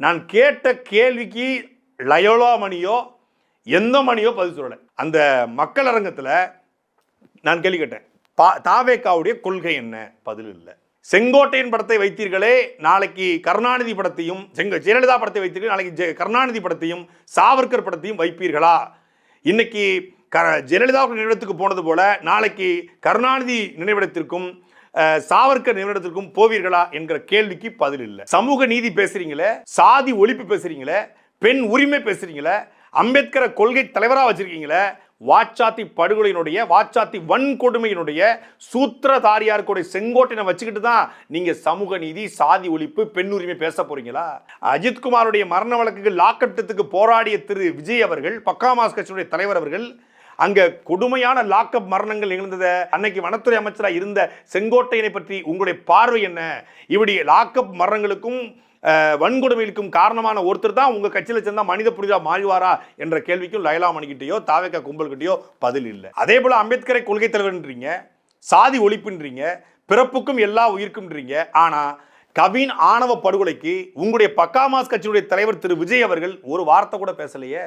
நான் கேட்ட கேள்விக்கு லயோலா மணியோ எந்த மணியோ பதில் சொல்லலை. அந்த மக்கள் அரங்கத்தில் நான் கேள்வி கேட்டேன். பா தாவேக்காவுடைய கொள்கை என்ன? பதில் இல்லை. செங்கோட்டையின் படத்தை வைத்தீர்களே நாளைக்கு கருணாநிதி படத்தையும் செங்க ஜெயலலிதா படத்தை வைத்தீர்கள் நாளைக்கு ஜெ- கருணாநிதி படத்தையும் சாவர்கர் படத்தையும் வைப்பீர்களா? இன்னைக்கு க ஜெயலலிதா நினைவிடத்துக்கு போனது போல நாளைக்கு கருணாநிதி நினைவிடத்திற்கும் சாவர்கர் நிறுவனத்திற்கும் போவீர்களா என்கிற கேள்விக்கு பதில் இல்லை. சமூக நீதி பேசுறீங்களே சாதி ஒழிப்பு பேசுறீங்களே பெண் உரிமை பேசுறீங்களே அம்பேத்கரை கொள்கை தலைவராக வச்சிருக்கீங்களே வாச்சாத்தி படுகொலையினுடைய வாச்சாத்தி வன்கொடுமையினுடைய சூத்திரதாரியாருக்குடைய இருக்கக்கூடிய செங்கோட்டையை வச்சுக்கிட்டு தான் நீங்கள் சமூக நீதி சாதி ஒழிப்பு பெண் உரிமை பேச போறீங்களா? அஜித்குமாருடைய மரண வழக்குக்கு லாக்கட்டத்துக்கு போராடிய திரு விஜய் அவர்கள் பக்காமாஸ் கட்சியினுடைய தலைவர் அவர்கள் அங்க கொடுமையான லாக்அப் மரணங்கள் நிகழ்ந்ததை அன்னைக்கு வனத்துறை அமைச்சராக இருந்த செங்கோட்டையனை பற்றி உங்களுடைய பார்வை என்ன? இப்படி லாக்அப் மரணங்களுக்கும் வன்கொடுமைகளுக்கும் காரணமான ஒருத்தர் தான் உங்கள் கட்சியில் சேர்ந்தால் மனித புனிதா மாழ்வாரா என்ற கேள்விக்கும் லயலாமணிக்கிட்டேயோ தாவேக்கா கும்பல்கிட்டயோ பதில் இல்லை. அதே போல் அம்பேத்கரை கொள்கை தலைவர்ன்றீங்க சாதி ஒழிப்புன்றீங்க பிறப்புக்கும் எல்லா உயிர்க்கும்ன்றீங்க ஆனால் கவின் ஆணவ படுகொலைக்கு உங்களுடைய பக்காமாஸ் கட்சியுடைய தலைவர் திரு. விஜய் அவர்கள் ஒரு வார்த்தை கூட பேசலையே.